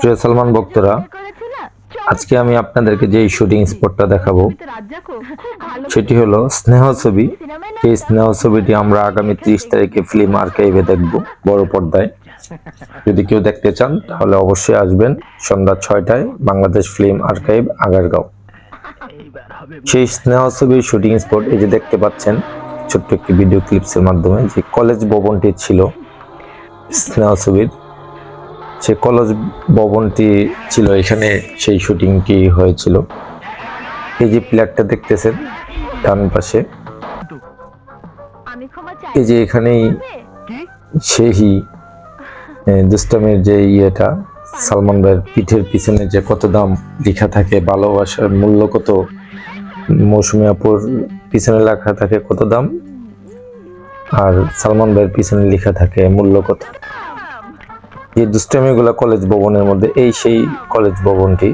প্রিয় সালমান ভক্তরা আজকে আমি আপনাদেরকে যে শুটিং স্পটটা দেখাবো সেটি হলো স্নেহ ছবি। এই স্নেহ ছবিটি আমরা আগামী ত্রিশ তারিখে ফিল্ম আর্কাইভে দেখব বড় পর্দায়। যদি কেউ দেখতে চান তাহলে অবশ্যই আসবেন সন্ধ্যা ছয়টায় বাংলাদেশ ফিল্ম আর্কাইভ আগারগাঁও। সেই স্নেহ ছবির শুটিং স্পট এই যে দেখতে পাচ্ছেন ছোট্ট একটি ভিডিও ক্লিপসের মাধ্যমে যে কলেজ ভবনটি ছিল স্নেহ ছবির। সে কলেজ ভবনটি ছিল এখানে সেই শুটিংটি হয়েছিল। এই যে প্লেয়ারটা দেখতেছেন ডান পাশে। এই যে এখানেই সেই দুষ্টামের যে ইয়েটা সালমান ভাইয়ের পিঠের পিছনে যে কত দাম লেখা থাকে ভালোবাসার মূল্য কত মৌসুমী আপুর পিছনে লেখা থাকে কত দাম আর সালমান ভাইয়ের পিছনে লেখা থাকে মূল্য কত। এই দুষ্টামিগুলা কলেজ ভবনের মধ্যে, এই সেই কলেজ ভবনটি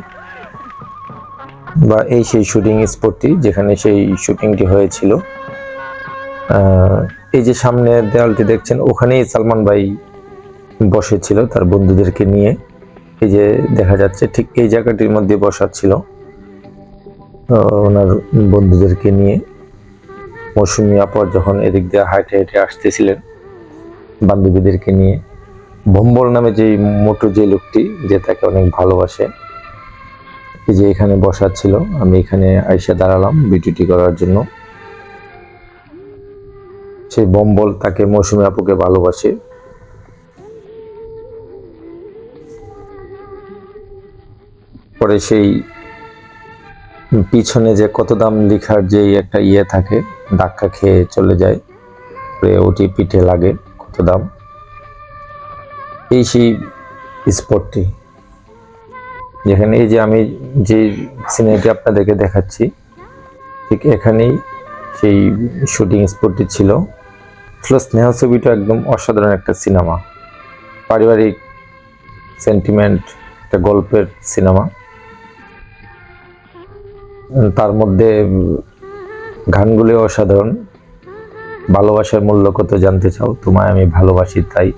বা এই সেই শুটিং স্পটটি যেখানে সেই শুটিংটি হয়েছিল। এই যে সামনে দেওয়ালটি দেখছেন, ওখানেই সালমান ভাই বসেছিল তার বন্ধুদেরকে নিয়ে। এই যে দেখা যাচ্ছে, ঠিক এই জায়গাটির মধ্যে বসা ছিল ওনার বন্ধুদেরকে নিয়ে। মৌসুমি আপর যখন এদিক দিয়ে হাইটে হেঁটে আসতেছিলেন বান্ধবীদেরকে নিয়ে। ভম্বল নামে যে মোটু যে লোকটি, যে তাকে অনেক ভালোবাসে যে এখানে বসা ছিল, আমি এখানে আইসা দাঁড়ালাম ভিডিওটি করার জন্য। সেই বম্বল তাকে মৌসুমী আপুকে ভালোবাসে। পরে সেই পিছনে যে কত দাম লেখার যে একটা ইয়ে থাকে, ধাক্কা খেয়ে চলে যায়। ওটি পিঠে লাগে কত দাম। এই সেই স্পটটি যেখানে এই যে আমি যে সিনেমাটি আপনাদেরকে দেখাচ্ছি, ঠিক এখানেই সেই শুটিং স্পটটি ছিল। আসলে স্নেহ ছবিটা একদম অসাধারণ একটা সিনেমা পারিবারিক সেন্টিমেন্ট একটা গল্পের সিনেমা তার মধ্যে গানগুলি অসাধারণ। ভালোবাসার মূল্য কত জানতে চাও? তোমায় আমি ভালোবাসি, তাই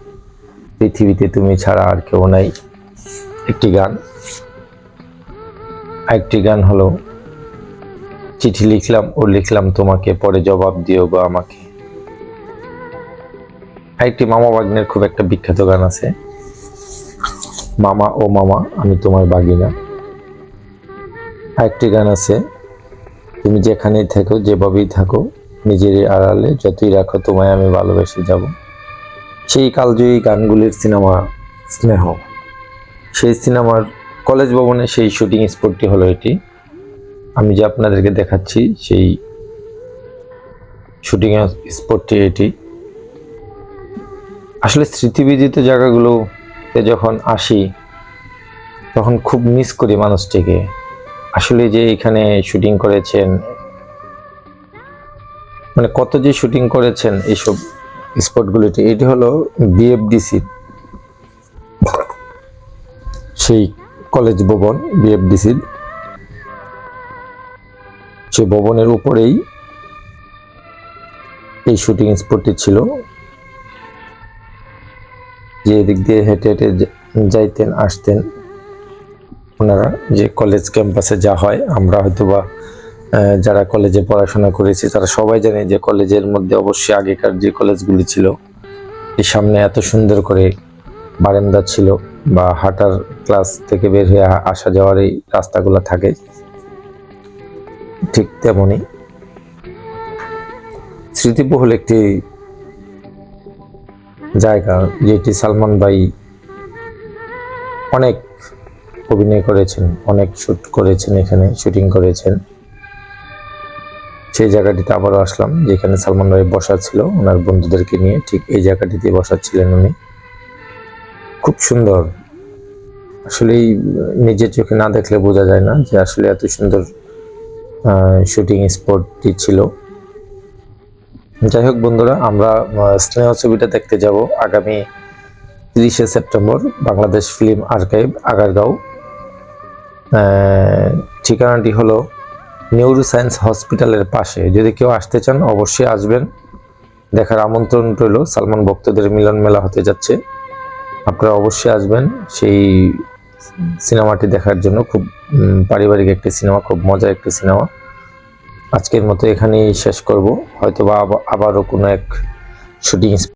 পৃথিবীতে তুমি ছাড়া আর কেউ নাই। একটি গান। আরেকটি গান হলো, চিঠি লিখলাম ও লিখলাম তোমাকে, পরে জবাব দিও বা আমাকে। আরেকটি মামা বাগনের খুব একটা বিখ্যাত গান আছে। মামা ও মামা, আমি তোমার বাগিনা। আরেকটি গান আছে, তুমি যেখানেই থাকো, যেভাবেই থাকো নিজের আড়ালে, যতই রাখো, তোমায় আমি ভালোবেসে যাব। সেই কালজয়ী গানগুলির সিনেমা স্নেহ। সেই সিনেমার কলেজ ভবনে সেই শুটিং স্পটটি হলো এটি। আমি যে আপনাদেরকে দেখাচ্ছি সেই শুটিং স্পটটি এটি। আসলে স্মৃতিবিদিত জায়গাগুলোতে যখন আসি, তখন খুব মিস করি মানুষটিকে। আসলে যে এখানে শুটিং করেছেন মানে কত যে শুটিং করেছেন এইসব স্পটগুলিতে এটি হলো বিএফডিসি সেই কলেজ ভবন বিএফডিসির সেই ভবনের উপরেই এই শুটিং স্পটটি ছিল। যে এদিক দিয়ে হেঁটে হেঁটে যাইতেন আসতেন ওনারা যে কলেজ ক্যাম্পাসে যা হয় আমরা হয়তোবা আহ, যারা কলেজে পড়াশোনা করেছি, তারা সবাই জানে যে কলেজের মধ্যে অবশ্যই আগেকার যে কলেজগুলি ছিল এই সামনে এত সুন্দর করে বারান্দা ছিল বা হাঁটার ক্লাস থেকে বের হয়ে আসা যাওয়ার এই রাস্তাগুলো থাকে। ঠিক তেমনই স্মৃতিবহুল একটি জায়গা, যেটি সালমান ভাই অনেক অভিনয় করেছেন, অনেক শ্যুট করেছেন এখানে শুটিং করেছেন। সেই জায়গাটিতে আবারও আসলাম, যেখানে সালমান ভাই বসা ছিল, ওনার বন্ধুদেরকে নিয়ে ঠিক এই জায়গাটিতে বসা ছিলেন উনি। খুব সুন্দর। আসলে নিজের চোখে না দেখলে বোঝা যায় না যে আসলে এত সুন্দর শুটিং স্পটটি ছিল। যাই হোক বন্ধুরা, আমরা স্নেহ ছবিটা দেখতে যাব আগামী তিরিশে September Bangladesh film archive, Agargaon. ঠিকানাটি হলো নিউরো সায়েন্স হসপিটালের পাশে। যদি কেউ আসতে চান, অবশ্যই আসবেন। দেখার আমন্ত্রণ রইল সালমান ভক্তদের মিলন মেলা হতে যাচ্ছে। আপনারা অবশ্যই আসবেন। সেই সিনেমাটি দেখার জন্য খুব পারিবারিক একটি সিনেমা, খুব মজার একটি সিনেমা। আজকের মতো এখানেই শেষ করব। হয়তো বা আবার- আবারও কোনো এক শুটিং